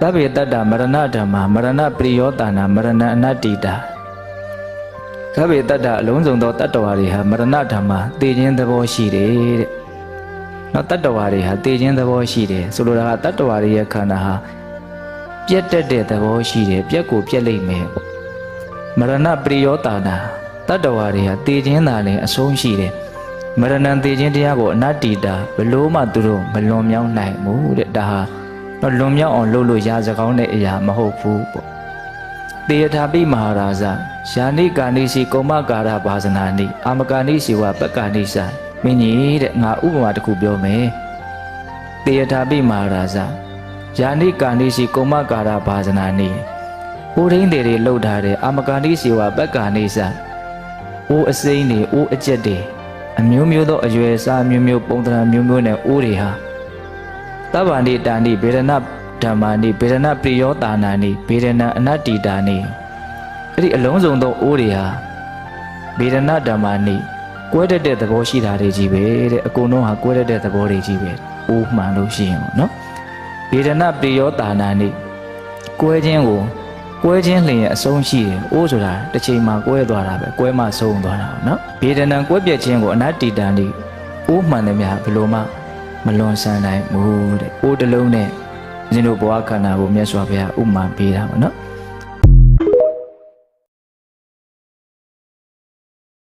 သဗ္ဗေတတ္တမရဏဓမ္မာမရဏပရိယောတာနာမရဏအနတ္တိတာသဗ္ဗေတတ္တအလုံးစုံသောတတ္တဝါတွေဟာမရဏဓမ္မာသိခြင်းသဘောရှိတယ်တဲ့နောက်တတ္တဝါတွေဟာသိခြင်းသဘောရှိတယ်ဆိုလိုတာကတတ္တဝါတွေရဲ့ခန္ဓာဟာပြက်တက်တဲ့သဘောရှိတယ်ပြက်ကိုပြက်လိမ့်မယ်မရဏပရိယောတာနာတတ္တဝါတွေဟာသိခြင်းသာလည်းအဆုံးရှိတယ်မရဏံသိခြင်းတရားကိုအနတ္တိတာဘလို့မှသူတို့မလွန်မြောက်နိုင်ဘူးတဲ့ဒါဟာ တော့လွန်မြောက်အောင်လုပ်လို့ရစကောင်းတဲ့အရာမဟုတ်ဘူးပေါ့တေယထာပိမဟာရာဇယာနိကာနိစီကုမ္မကာရဘာဇနာနိအာမကာနိစီဝပက္ကာနိစာမင်းကြီးတဲ့ငါဥပမာတစ်ခုပြောမယ်တေယထာပိမဟာရာဇယာနိကာနိစီကုမ္မကာရဘာဇနာနိဥရင်းတွေတွေလှုပ်ထားတဲ့အာမကာနိစီဝပက္ကာနိစာအိုးအစိမ့်တွေအိုးအကျက်တွေအမျိုးမျိုးသောအရွယ်အစားမျိုးမျိုးပုံသဏ္ဍာန်မျိုးမျိုးနဲ့အိုးတွေဟာ သဗ္ဗန္တိတာနိဗေဒနာဓမ္မာနိဗေဒနာပရိယောတာနာနိဗေဒနာအနတ္တိတာနိအဲ့ဒီအလုံးစုံသောအိုးတွေဟာဗေဒနာဓမ္မာနိကွဲတတ်တဲ့သဘောရှိတာတွေကြီးပဲတဲ့အကုန်လုံးဟာကွဲတတ်တဲ့သဘောတွေကြီးပဲအိုးမှန်လို့ရှိရင်ပေါ့နော်ဗေဒနာပရိယောတာနာနိကွဲခြင်းကိုကွဲခြင်းလျင်အဆုံးရှိတယ်အိုးဆိုတာတစ်ချိန်မှာကွဲသွားတာပဲကွဲမှဆုံးသွားတာပေါ့နော်ဗေဒနာကွဲပြက်ခြင်းကိုအနတ္တိတာနိအိုးမှန်တယ်များဘယ်လိုမှ မလွန်ဆန်နိုင်ဘူးတဲ့။အိုးတစ်လုံးနဲ့ဦးဇင်းတို့ဘဝခန္ဓာကိုမြတ်စွာဘုရားဥမာပေးတာပေါ့နော်။